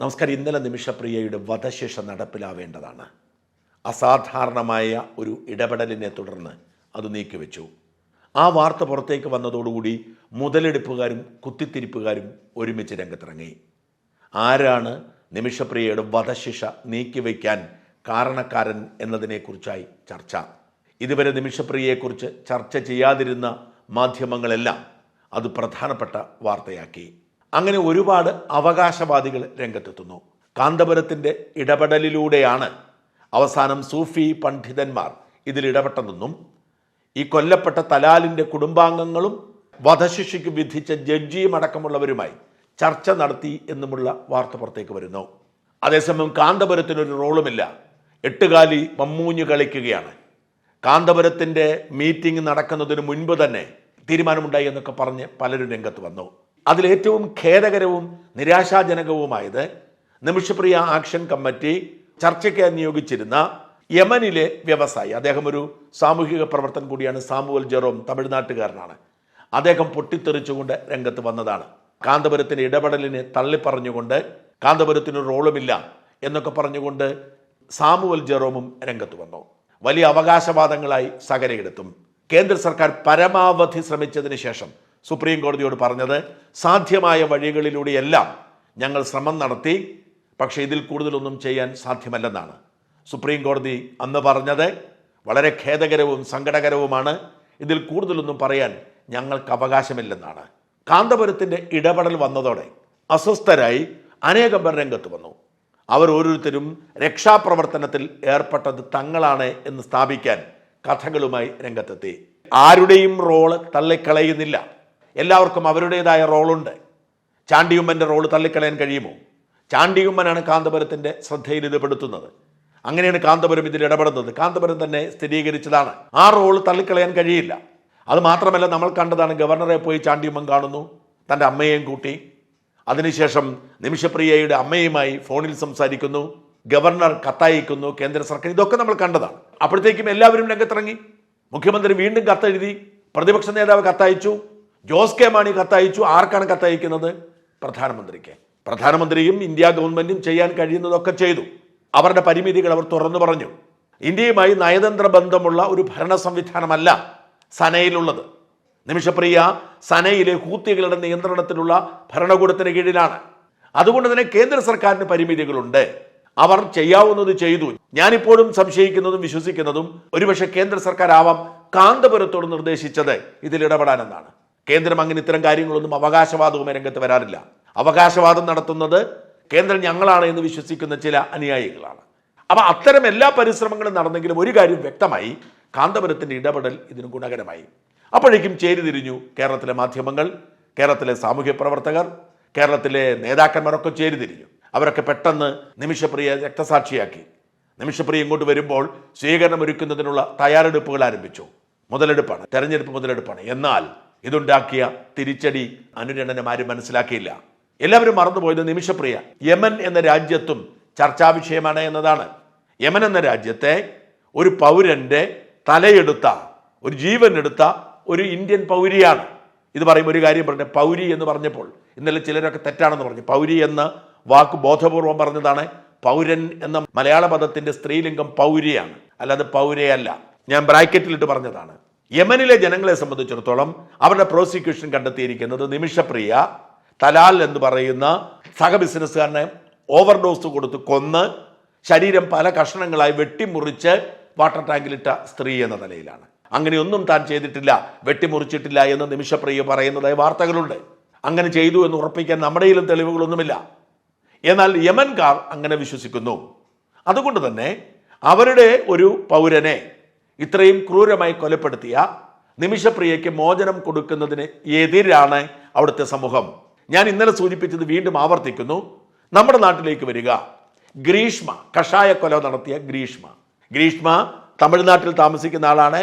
നമസ്കാരം. ഇന്നലെ നിമിഷപ്രിയയുടെ വധശിക്ഷ നടപ്പിലാവേണ്ടതാണ്. അസാധാരണമായ ഒരു ഇടപെടലിനെ തുടർന്ന് അത് നീക്കിവെച്ചു. ആ വാർത്ത പുറത്തേക്ക് വന്നതോടുകൂടി മുതലെടുപ്പുകാരും കുത്തിത്തിരിപ്പുകാരും ഒരുമിച്ച് രംഗത്തിറങ്ങി. ആരാണ് നിമിഷപ്രിയയുടെ വധശിക്ഷ നീക്കിവെക്കാൻ കാരണക്കാരൻ എന്നതിനെക്കുറിച്ചായി ചർച്ച. ഇതുവരെ നിമിഷപ്രിയയെക്കുറിച്ച് ചർച്ച ചെയ്യാതിരുന്ന മാധ്യമങ്ങളെല്ലാം അത് പ്രധാനപ്പെട്ട വാർത്തയാക്കി. അങ്ങനെ ഒരുപാട് അവകാശവാദികൾ രംഗത്തെത്തുന്നു. കാന്തപുരത്തിന്റെ ഇടപെടലിലൂടെയാണ് അവസാനം സൂഫി പണ്ഡിതന്മാർ ഇതിൽ ഇടപെട്ടതെന്നും ഈ കൊല്ലപ്പെട്ട തലാലിന്റെ കുടുംബാംഗങ്ങളും വധശിക്ഷയ്ക്ക് വിധിച്ച ജഡ്ജിയും അടക്കമുള്ളവരുമായി ചർച്ച നടത്തി എന്നുമുള്ള വാർത്ത പുറത്തേക്ക് വരുന്നു. അതേസമയം കാന്തപുരത്തിനൊരു റോളുമില്ല. എട്ടുകാലി മമ്മൂഞ്ഞ് കളിക്കുകയാണ്. കാന്തപുരത്തിന്റെ മീറ്റിംഗ് നടക്കുന്നതിന് മുൻപ് തന്നെ തീരുമാനമുണ്ടായി എന്നൊക്കെ പറഞ്ഞ് പലരും രംഗത്ത് വന്നു. അതിലേറ്റവും ഖേദകരവും നിരാശാജനകവുമായത് നിമിഷപ്രിയ ആക്ഷൻ കമ്മിറ്റി ചർച്ചയ്ക്ക് നിയോഗിച്ചിരുന്ന യമനിലെ വ്യവസായി. അദ്ദേഹം ഒരു സാമൂഹിക പ്രവർത്തൻ കൂടിയാണ്. സാമുവൽ ജെറോം തമിഴ്നാട്ടുകാരനാണ്. അദ്ദേഹം പൊട്ടിത്തെറിച്ചുകൊണ്ട് രംഗത്ത് വന്നതാണ്. കാന്തപുരത്തിന്റെ ഇടപെടലിനെ തള്ളിപ്പറഞ്ഞുകൊണ്ട് കാന്തപുരത്തിന് റോളുമില്ല എന്നൊക്കെ പറഞ്ഞുകൊണ്ട് സാമുവൽ ജെറോമും രംഗത്ത് വന്നു. വലിയ അവകാശവാദങ്ങളായി സകരയെടുത്തും കേന്ദ്ര സർക്കാർ പരമാവധി ശ്രമിച്ചതിന് ശേഷം സുപ്രീം കോടതിയോട് പറഞ്ഞത് സാധ്യമായ വഴികളിലൂടെയെല്ലാം ഞങ്ങൾ ശ്രമം നടത്തി പക്ഷേ ഇതിൽ കൂടുതലൊന്നും ചെയ്യാൻ സാധ്യമല്ലെന്നാണ്. സുപ്രീം കോടതി അന്ന് പറഞ്ഞത് വളരെ ഖേദകരവും സങ്കടകരവുമാണ്. ഇതിൽ കൂടുതലൊന്നും പറയാൻ ഞങ്ങൾക്ക് അവകാശമില്ലെന്നാണ്. കാന്തപുരത്തിന്റെ ഇടപെടൽ വന്നതോടെ അസ്വസ്ഥരായി അനേകം പേർ രംഗത്ത് വന്നു. അവർ ഓരോരുത്തരും രക്ഷാപ്രവർത്തനത്തിൽ ഏർപ്പെട്ടത് തങ്ങളാണ് എന്ന് സ്ഥാപിക്കാൻ കഥകളുമായി രംഗത്തെത്തി. ആരുടെയും റോൾ തള്ളിക്കളയുന്നില്ല. എല്ലാവർക്കും അവരുടേതായ റോളുണ്ട്. ചാണ്ടിയുമ്മന്റെ റോൾ തള്ളിക്കളയാൻ കഴിയുമോ? ചാണ്ടിയുമ്മനാണ് കാന്തപുരത്തിന്റെ ശ്രദ്ധയിൽ ഇത് പെടുത്തുന്നത്. അങ്ങനെയാണ് കാന്തപുരം ഇതിൽ ഇടപെടുന്നത്. കാന്തപുരം തന്നെ സ്ഥിരീകരിച്ചതാണ്. ആ റോൾ തള്ളിക്കളയാൻ കഴിയില്ല. അത് മാത്രമല്ല നമ്മൾ കണ്ടതാണ് ഗവർണറെ പോയി ചാണ്ടിയുമ്മൻ കാണുന്നു തന്റെ അമ്മയെയും കൂട്ടി. അതിനുശേഷം നിമിഷപ്രിയയുടെ അമ്മയുമായി ഫോണിൽ സംസാരിക്കുന്നു ഗവർണർ കത്തയക്കുന്നു കേന്ദ്ര സർക്കാർ ഇതൊക്കെ നമ്മൾ കണ്ടതാണ്. അപ്പോഴത്തേക്കും എല്ലാവരും രംഗത്തിറങ്ങി. മുഖ്യമന്ത്രി വീണ്ടും കത്തെഴുതി പ്രതിപക്ഷ നേതാവ് കത്തയച്ചു ജോസ് കെ മാണി കത്തയച്ചു. ആർക്കാണ് കത്തയക്കുന്നത്? പ്രധാനമന്ത്രിക്ക്. പ്രധാനമന്ത്രിയും ഇന്ത്യ ഗവൺമെന്റും ചെയ്യാൻ കഴിയുന്നതൊക്കെ ചെയ്തു. അവരുടെ പരിമിതികൾ അവർ തുറന്നു പറഞ്ഞു. ഇന്ത്യയുമായി നയതന്ത്ര ബന്ധമുള്ള ഒരു ഭരണ സംവിധാനമല്ല സനയിലുള്ളത്. നിമിഷപ്രിയ സനയിലെ ഹൂത്തികളുടെ നിയന്ത്രണത്തിലുള്ള ഭരണകൂടത്തിന് കീഴിലാണ്. അതുകൊണ്ട് തന്നെ കേന്ദ്ര സർക്കാരിന് പരിമിതികളുണ്ട്. അവർ ചെയ്യാവുന്നത് ചെയ്തു. ഞാനിപ്പോഴും സംശയിക്കുന്നതും വിശ്വസിക്കുന്നതും ഒരുപക്ഷെ കേന്ദ്ര സർക്കാർ ആവാം കാന്തപുരത്തോട് നിർദ്ദേശിച്ചത് ഇതിൽ ഇടപെടാനെന്നാണ് കേന്ദ്രം അങ്ങനെ ഇത്തരം കാര്യങ്ങളൊന്നും അവകാശവാദവുമായി രംഗത്ത് വരാറില്ല. അവകാശവാദം നടത്തുന്നത് കേന്ദ്രം ഞങ്ങളാണ് എന്ന് വിശ്വസിക്കുന്ന ചില അനുയായികളാണ്. അപ്പം അത്തരം എല്ലാ പരിശ്രമങ്ങളും നടന്നെങ്കിലും ഒരു കാര്യം വ്യക്തമായി കാന്തപുരത്തിന്റെ ഇടപെടൽ ഇതിന് ഗുണകരമായി. അപ്പോഴേക്കും ചേരിതിരിഞ്ഞു കേരളത്തിലെ മാധ്യമങ്ങൾ കേരളത്തിലെ സാമൂഹ്യ പ്രവർത്തകർ കേരളത്തിലെ നേതാക്കന്മാരൊക്കെ ചേരിതിരിഞ്ഞു അവരൊക്കെ പെട്ടെന്ന് നിമിഷപ്രിയ രക്തസാക്ഷിയാക്കി. നിമിഷപ്രിയ ഇങ്ങോട്ട് വരുമ്പോൾ സ്വീകരണം ഒരുക്കുന്നതിനുള്ള തയ്യാറെടുപ്പുകൾ ആരംഭിച്ചു. മുതലെടുപ്പാണ് തെരഞ്ഞെടുപ്പ് മുതലെടുപ്പാണ്. എന്നാൽ ഇതുണ്ടാക്കിയ തിരിച്ചടി അനുരണനം ആരും മനസ്സിലാക്കിയില്ല. എല്ലാവരും മറന്നുപോയത് നിമിഷപ്രിയ. യമൻ എന്ന രാജ്യത്തും ചർച്ചാ വിഷയമാണ് എന്നതാണ്. യമൻ എന്ന രാജ്യത്തെ ഒരു പൗരന്റെ തലയെടുത്ത ഒരു ജീവൻ എടുത്ത ഒരു ഇന്ത്യൻ പൗരിയാണ്. ഇത് പറയുമ്പോൾ ഒരു കാര്യം പറഞ്ഞ പൗരി എന്ന് പറഞ്ഞപ്പോൾ ഇന്നലെ ചിലരൊക്കെ തെറ്റാണെന്ന് പറഞ്ഞു. പൗരി എന്ന വാക്ക് ബോധപൂർവം പറഞ്ഞതാണ് പൗരൻ എന്ന മലയാള പദത്തിന്റെ സ്ത്രീലിംഗം പൗരിയാണ്. അല്ലാതെ പൗരയല്ല. ഞാൻ ബ്രാക്കറ്റിലിട്ട് പറഞ്ഞതാണ്. യമനിലെ ജനങ്ങളെ സംബന്ധിച്ചിടത്തോളം അവരുടെ പ്രോസിക്യൂഷൻ കണ്ടെത്തിയിരിക്കുന്നത് നിമിഷപ്രിയ തലാൽ എന്ന് പറയുന്ന സഹ ബിസിനസ്സുകാരനെ ഓവർഡോസ് കൊടുത്ത് കൊന്ന് ശരീരം പല കഷണങ്ങളായി വെട്ടിമുറിച്ച് വാട്ടർ ടാങ്കിലിട്ട സ്ത്രീ എന്ന നിലയിലാണ്. അങ്ങനെയൊന്നും താൻ ചെയ്തിട്ടില്ല. വെട്ടിമുറിച്ചിട്ടില്ല എന്ന് നിമിഷപ്രിയ പറയുന്നതായ വാർത്തകളുണ്ട്. അങ്ങനെ ചെയ്തു എന്ന് ഉറപ്പിക്കാൻ നമ്മുടെയിലും തെളിവുകളൊന്നുമില്ല. എന്നാൽ യമൻകാർ അങ്ങനെ വിശ്വസിക്കുന്നു. അതുകൊണ്ട് തന്നെ അവരുടെ ഒരു പൗരനെ ഇത്രയും ക്രൂരമായി കൊലപ്പെടുത്തിയ നിമിഷപ്രിയയ്ക്ക് മോചനം കൊടുക്കുന്നതിന് എതിരാണ് അവിടുത്തെ സമൂഹം. ഞാൻ ഇന്നലെ സൂചിപ്പിച്ചത് വീണ്ടും ആവർത്തിക്കുന്നു. നമ്മുടെ നാട്ടിലേക്ക് വരിക. ഗ്രീഷ്മ കഷായ കൊല നടത്തിയ ഗ്രീഷ്മ. ഗ്രീഷ്മ തമിഴ്നാട്ടിൽ താമസിക്കുന്ന ആളാണ്.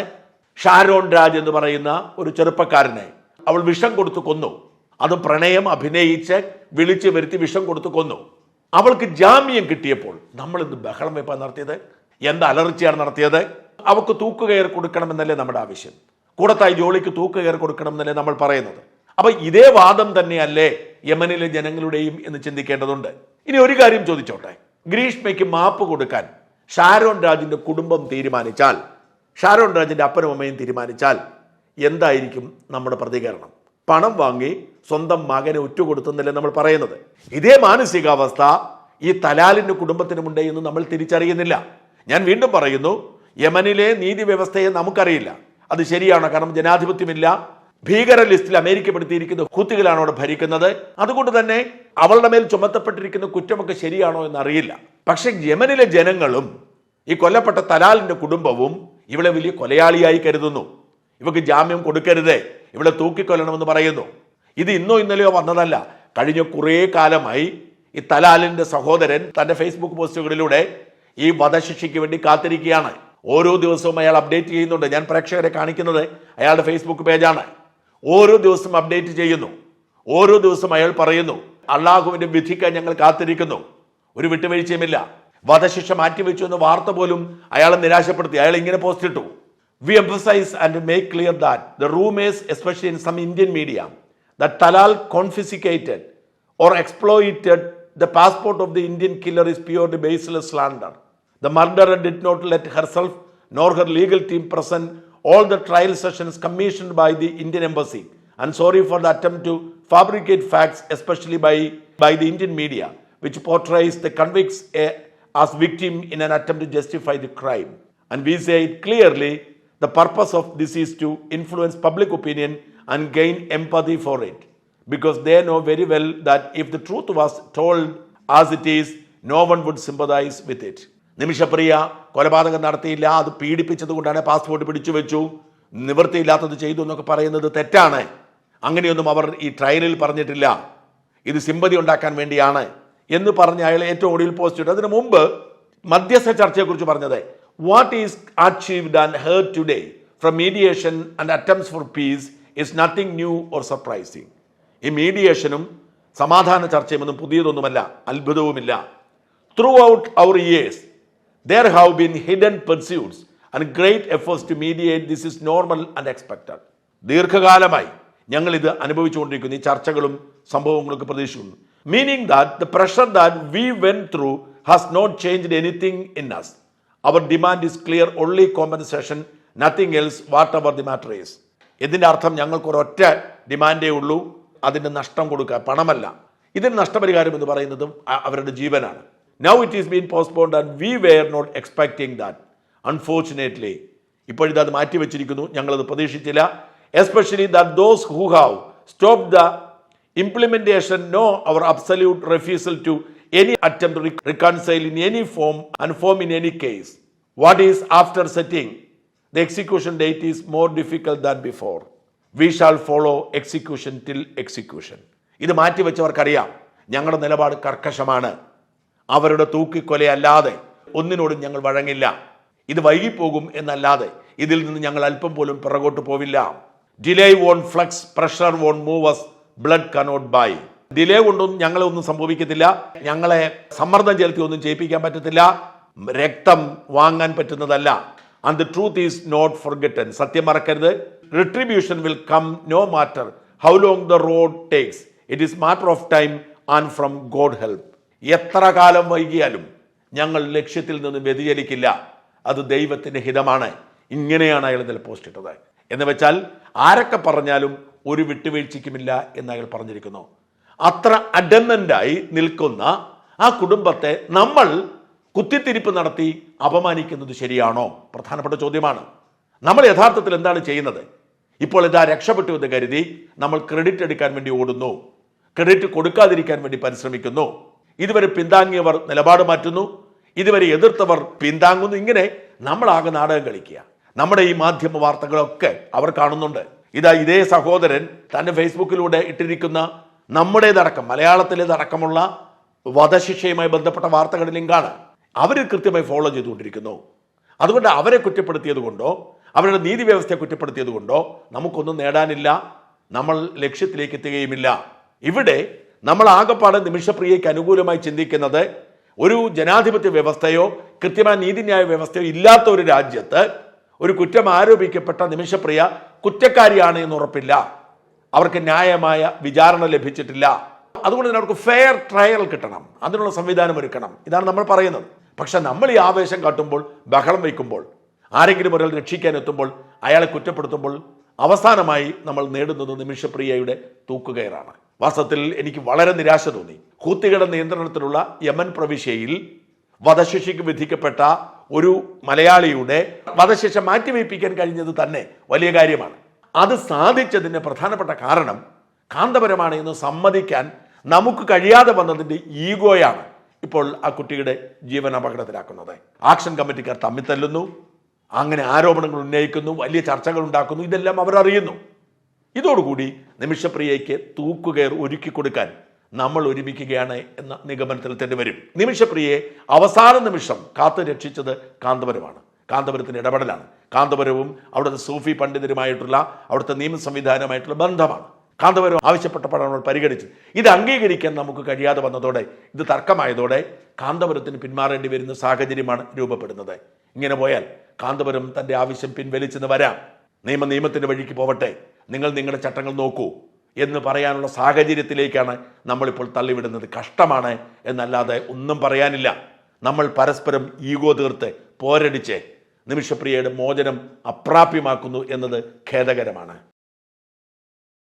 ഷാരോൺ രാജ് എന്ന് പറയുന്ന ഒരു ചെറുപ്പക്കാരനെ അവൾ വിഷം കൊടുത്തു കൊന്നു. അത് പ്രണയം അഭിനയിച്ച് വിളിച്ചു വരുത്തി വിഷം കൊടുത്തു കൊന്നു. അവൾക്ക് ജാമ്യം കിട്ടിയപ്പോൾ നമ്മൾ ഇന്ന് ബഹളം വെപ്പാൻ നടത്തിയത്. എന്ത് അലർച്ചയാണ് നടത്തിയത്? അവൾക്ക് തൂക്കുകയർ കൊടുക്കണമെന്നല്ലേ നമ്മുടെ ആവശ്യം. കൂടത്തായി ജോളിക്ക് തൂക്കുകയർ കൊടുക്കണമെന്നല്ലേ നമ്മൾ പറയുന്നത്. അപ്പൊ ഇതേ വാദം തന്നെയല്ലേ യമനിലെ ജനങ്ങളുടെയും എന്ന് ചിന്തിക്കേണ്ടതുണ്ട്. ഇനി ഒരു കാര്യം ചോദിച്ചോട്ടെ. ഗ്രീഷ്മയ്ക്ക് മാപ്പ് കൊടുക്കാൻ ഷാരോൺ രാജിന്റെ കുടുംബം തീരുമാനിച്ചാൽ ഷാരോൺ രാജിന്റെ അപ്പനും അമ്മയും തീരുമാനിച്ചാൽ എന്തായിരിക്കും നമ്മുടെ പ്രതികരണം? പണം വാങ്ങി സ്വന്തം മകനെ ഒറ്റുകൊടുത്തെന്നല്ലേ നമ്മൾ പറയുന്നത്. ഇതേ മാനസികാവസ്ഥ ഈ തലാലിന്റെ കുടുംബത്തിനുമുണ്ട് എന്ന് നമ്മൾ തിരിച്ചറിയുന്നില്ല. ഞാൻ വീണ്ടും പറയുന്നു യമനിലെ നീതി വ്യവസ്ഥയെ നമുക്കറിയില്ല. അത് ശരിയാണോ? കാരണം ജനാധിപത്യമില്ല. ഭീകര ലിസ്റ്റിൽ അമേരിക്കപ്പെടുത്തിയിരിക്കുന്ന ഹൂത്തികളാണ് അവിടെ ഭരിക്കുന്നത്. അതുകൊണ്ട് തന്നെ അവളുടെ മേൽ ചുമത്തപ്പെട്ടിരിക്കുന്ന കുറ്റമൊക്കെ ശരിയാണോ എന്ന് അറിയില്ല പക്ഷെ യമനിലെ ജനങ്ങളും ഈ കൊല്ലപ്പെട്ട തലാലിന്റെ കുടുംബവും ഇവളെ വലിയ കൊലയാളിയായി കരുതുന്നു. ഇവക്ക് ജാമ്യം കൊടുക്കരുതേ. ഇവിടെ തൂക്കിക്കൊല്ലണമെന്ന് പറയുന്നു. ഇത് ഇന്നോ ഇന്നലെയോ വന്നതല്ല. കഴിഞ്ഞ കുറേ കാലമായി ഈ തലാലിന്റെ സഹോദരൻ തന്റെ ഫേസ്ബുക്ക് പോസ്റ്റുകളിലൂടെ ഈ വധശിക്ഷയ്ക്ക് വേണ്ടി കാത്തിരിക്കുകയാണ്. ഓരോ ദിവസവും അയാൾ അപ്ഡേറ്റ് ചെയ്യുന്നുണ്ട്. ഞാൻ പ്രേക്ഷകരെ കാണിക്കുന്നത് അയാളുടെ ഫേസ്ബുക്ക് പേജാണ് ഓരോ ദിവസവും അപ്ഡേറ്റ് ചെയ്യുന്നു. ഓരോ ദിവസം അയാൾ പറയുന്നു അള്ളാഹുവിന്റെ വിധിക്കാൻ ഞങ്ങൾ കാത്തിരിക്കുന്നു. ഒരു വിട്ടുവീഴ്ചയുമില്ല. വധശിക്ഷ മാറ്റിവെച്ചു എന്ന വാർത്ത പോലും അയാളെ നിരാശപ്പെടുത്തി. അയാൾ ഇങ്ങനെ പോസ്റ്റ് ഇട്ടു. We emphasize and make clear that the rumors, especially in some Indian media, that Talal confiscated or exploited the passport of the Indian killer is purely baseless slander. The murderer did not let herself nor her legal team present all the trial sessions commissioned by the Indian embassy. And sorry for the attempt to fabricate facts, especially by, by the Indian media, which portrays the convicts eh, as victim in an attempt to justify the crime. And we say it clearly the purpose of this is to influence public opinion and gain empathy for it. Because they know very well that if the truth was told as it is, no one would sympathize with it. Nimishapriya കൊലപാതകം നടത്തിയില്ല അത് പീഡിപ്പിച്ചത് കൊണ്ടാണ് passport പിടിച്ചു വെച്ചു നിവൃത്തിയില്ലാത്തത് ചെയ്തു എന്നൊക്കെ പറയുന്നത് തെറ്റാണ്. അങ്ങനെയൊന്നും അവർ ഈ ട്രയലിൽ പറഞ്ഞിട്ടില്ല. ഇത് സിമ്പതി ഉണ്ടാക്കാൻ വേണ്ടിയാണ് എന്ന് പറഞ്ഞ് അയാൾ ഏറ്റവും ഒടുവിൽ പോസ്റ്റ് ഇട്ടു. അതിനു മുമ്പ് മധ്യസ്ഥ ചർച്ചയെക്കുറിച്ച് പറഞ്ഞത് what is achieved and heard today from mediation and attempts for peace is nothing new or surprising ഈ മീഡിയേഷനും സമാധാന ചർച്ചയും ഒന്നും പുതിയതൊന്നുമല്ല അത്ഭുതവുമില്ല. Throughout our years there have been hidden pursuits and great efforts to mediate. This is normal and expected. ദീർഘകാലമായി ഞങ്ങൾ ഇത് അനുഭവിച്ചുകൊണ്ടിരിക്കുന്നു. ഈ ചർച്ചകളും സംഭവങ്ങളൊക്കെ പ്രതീക്ഷിക്കുന്നു. Meaning that the pressure that we went through has not changed anything in us our demand is clear only compensation nothing else whatever the matter is ഇതിന്റെ അർത്ഥം ഞങ്ങൾക്ക് ഒരൊറ്റ ഡിമാൻഡേ ഉള്ളൂ. അതിന്റെ നഷ്ടം കൊടുക്കുക. പണമല്ല. ഇതിന് നഷ്ടപരിഹാരം എന്ന് പറയുന്നതും അവരുടെ ജീവനാണ്. Now it is been postponed and we were not expecting that unfortunately ഇപ്പോഴിത് അത് മാറ്റിവെച്ചിരിക്കുന്നു ഞങ്ങളത് പ്രതീക്ഷിച്ചില്ല especially that those who have stop the our absolute refusal to any attempt to rec- reconcile in any form and form in any case what is after setting the execution date is more difficult than before we shall follow execution till execution ഇത് മാറ്റിവെച്ചവർക്കറിയാം ഞങ്ങളുടെ നിലപാട് കർക്കശമാണ് അവരുടെ തൂക്കിക്കൊലയല്ലാതെ ഒന്നിനോടും ഞങ്ങൾ വഴങ്ങില്ല. ഇത് വൈകിപ്പോകും എന്നല്ലാതെ ഇതിൽ നിന്ന് ഞങ്ങൾ അല്പം പോലും പിറകോട്ട് പോവില്ല. Delay won't flex pressure won't move us blood cannot buy. Delay കൊണ്ടൊന്നും ഞങ്ങളെ ഒന്നും സംഭവിക്കത്തില്ല. ഞങ്ങളെ സമ്മർദ്ദം ചെലുത്തി ഒന്നും ചെയ്യിപ്പിക്കാൻ പറ്റത്തില്ല. രക്തം വാങ്ങാൻ പറ്റുന്നതല്ല. And the truth is not forgotten സത്യം മറക്കരുത്. Retribution will come no matter how long the road takes it is matter of time and from God help എത്ര കാലം വൈകിയാലും ഞങ്ങൾ ലക്ഷ്യത്തിൽ നിന്ന് വ്യതിചലിക്കില്ല. അത് ദൈവത്തിന്റെ ഹിതമാണ്. ഇങ്ങനെയാണ് അയാൾ ഇന്നലെ പോസ്റ്റ് ഇട്ടത്. എന്ന് വെച്ചാൽ ആരൊക്കെ പറഞ്ഞാലും ഒരു വിട്ടുവീഴ്ചയ്ക്കുമില്ല എന്ന് അയാൾ പറഞ്ഞിരിക്കുന്നു. അത്ര അഡമന്റായി നിൽക്കുന്ന ആ കുടുംബത്തെ നമ്മൾ കുത്തിത്തിരിപ്പ് നടത്തി അപമാനിക്കുന്നത് ശരിയാണോ? പ്രധാനപ്പെട്ട ചോദ്യമാണ്. നമ്മൾ യഥാർത്ഥത്തിൽ എന്താണ് ചെയ്യുന്നത്? ഇപ്പോൾ ഇതാ രക്ഷപ്പെട്ടു എന്ന് കരുതി നമ്മൾ ക്രെഡിറ്റ് എടുക്കാൻ വേണ്ടി ഓടുന്നു. ക്രെഡിറ്റ് കൊടുക്കാതിരിക്കാൻ വേണ്ടി പരിശ്രമിക്കുന്നു. ഇതുവരെ പിന്താങ്ങിയവർ നിലപാട് മാറ്റുന്നു. ഇതുവരെ എതിർത്തവർ പിന്താങ്ങുന്നു. ഇങ്ങനെ നമ്മളാകെ നാടകം കളിക്കുക. നമ്മുടെ ഈ മാധ്യമ വാർത്തകളൊക്കെ അവർ കാണുന്നുണ്ട്. ഇതാ ഇതേ സഹോദരൻ തന്റെ ഫേസ്ബുക്കിലൂടെ ഇട്ടിരിക്കുന്ന നമ്മുടേതടക്കം മലയാളത്തിലേതടക്കമുള്ള വധശിക്ഷയുമായി ബന്ധപ്പെട്ട വാർത്തകളിലും കാണാം അവർ കൃത്യമായി ഫോളോ ചെയ്തുകൊണ്ടിരിക്കുന്നു. അതുകൊണ്ട് അവരെ കുറ്റപ്പെടുത്തിയത് കൊണ്ടോ അവരുടെ നീതി വ്യവസ്ഥയെ കുറ്റപ്പെടുത്തിയത് കൊണ്ടോ നമുക്കൊന്നും നേടാനില്ല. നമ്മൾ ലക്ഷ്യത്തിലേക്ക് എത്തുകയുമില്ല. ഇവിടെ നമ്മൾ ആകെപ്പാടെ നിമിഷപ്രിയയ്ക്ക് അനുകൂലമായി ചിന്തിക്കുന്നത് ഒരു ജനാധിപത്യ വ്യവസ്ഥയോ കൃത്യമായ നീതിന്യായ വ്യവസ്ഥയോ ഇല്ലാത്ത ഒരു രാജ്യത്ത് ഒരു കുറ്റം ആരോപിക്കപ്പെട്ട നിമിഷപ്രിയ കുറ്റക്കാരിയാണ് എന്ന് ഉറപ്പില്ല. അവർക്ക് ന്യായമായ വിചാരണ ലഭിച്ചിട്ടില്ല. അതുകൊണ്ട് തന്നെ അവർക്ക് ഫെയർ ട്രയൽ കിട്ടണം. അതിനുള്ള സംവിധാനം ഒരുക്കണം. ഇതാണ് നമ്മൾ പറയുന്നത്. പക്ഷെ നമ്മൾ ഈ ആവേശം കാട്ടുമ്പോൾ ബഹളം വയ്ക്കുമ്പോൾ ആരെങ്കിലും ഒരാൾ രക്ഷിക്കാൻ എത്തുമ്പോൾ അയാളെ കുറ്റപ്പെടുത്തുമ്പോൾ അവസാനമായി നമ്മൾ നേടുന്നത് നിമിഷപ്രിയയുടെ തൂക്കുകയറാണ്. വാസ്തവത്തിൽ എനിക്ക് വളരെ നിരാശ തോന്നി. ഹൂത്തികളുടെ നിയന്ത്രണത്തിലുള്ള യമൻ പ്രവിശ്യയിൽ വധശിക്ഷയ്ക്ക് വിധിക്കപ്പെട്ട ഒരു മലയാളിയുടെ വധശിക്ഷ മാറ്റിവയ്പ്പിക്കാൻ കഴിഞ്ഞത് തന്നെ വലിയ കാര്യമാണ്. അത് സാധിച്ചതിന് പ്രധാനപ്പെട്ട കാരണം കാന്തപരമാണ് എന്ന് സമ്മതിക്കാൻ നമുക്ക് കഴിയാതെ വന്നതിന്റെ ഈഗോയാണ് ഇപ്പോൾ ആ കുട്ടിയുടെ ജീവൻ അപകടത്തിലാക്കുന്നത്. ആക്ഷൻ കമ്മിറ്റിക്കാർ തമ്മിൽ തല്ലുന്നു അങ്ങനെ ആരോപണങ്ങൾ ഉന്നയിക്കുന്നു വലിയ ചർച്ചകൾ ഉണ്ടാക്കുന്നു ഇതെല്ലാം അവർ അറിയുന്നു. ഇതോടുകൂടി നിമിഷപ്രിയയ്ക്ക് തൂക്കുകയർ ഒരുക്കി കൊടുക്കാൻ നമ്മൾ ഒരുമിക്കുകയാണ് എന്ന നിഗമനത്തിൽ തന്നെ വരും. നിമിഷപ്രിയയെ അവസാന നിമിഷം കാത്തു രക്ഷിച്ചത് കാന്തപുരമാണ്. കാന്തപുരത്തിന്റെ ഇടപെടലാണ്. കാന്തപുരവും അവിടുത്തെ സൂഫി പണ്ഡിതരുമായിട്ടുള്ള അവിടുത്തെ നിയമ സംവിധാനമായിട്ടുള്ള ബന്ധമാണ്. കാന്തപുരം ആവശ്യപ്പെട്ടപ്പോഴാണ് നമ്മൾ പരിഗണിച്ച്. ഇത് അംഗീകരിക്കാൻ നമുക്ക് കഴിയാതെ വന്നതോടെ ഇത് തർക്കമായതോടെ കാന്തപുരത്തിന് പിന്മാറേണ്ടി വരുന്ന സാഹചര്യമാണ് രൂപപ്പെടുന്നത്. ഇങ്ങനെ പോയാൽ കാന്തപുരം തന്റെ ആവശ്യം പിൻവലിച്ചെന്ന് വരാം. നിയമ നിയമത്തിന്റെ വഴിക്ക് പോവട്ടെ. നിങ്ങൾ നിങ്ങളുടെ ചട്ടങ്ങൾ നോക്കൂ എന്ന് പറയാനുള്ള സാഹചര്യത്തിലേക്കാണ് നമ്മളിപ്പോൾ തള്ളിവിടുന്നത്. കഷ്ടമാണ് എന്നല്ലാതെ ഒന്നും പറയാനില്ല. നമ്മൾ പരസ്പരം ഈഗോ തീർത്ത് പോരടിച്ച് നിമിഷപ്രിയയുടെ മോചനം അപ്രാപ്യമാക്കുന്നു എന്നത് ഖേദകരമാണ്.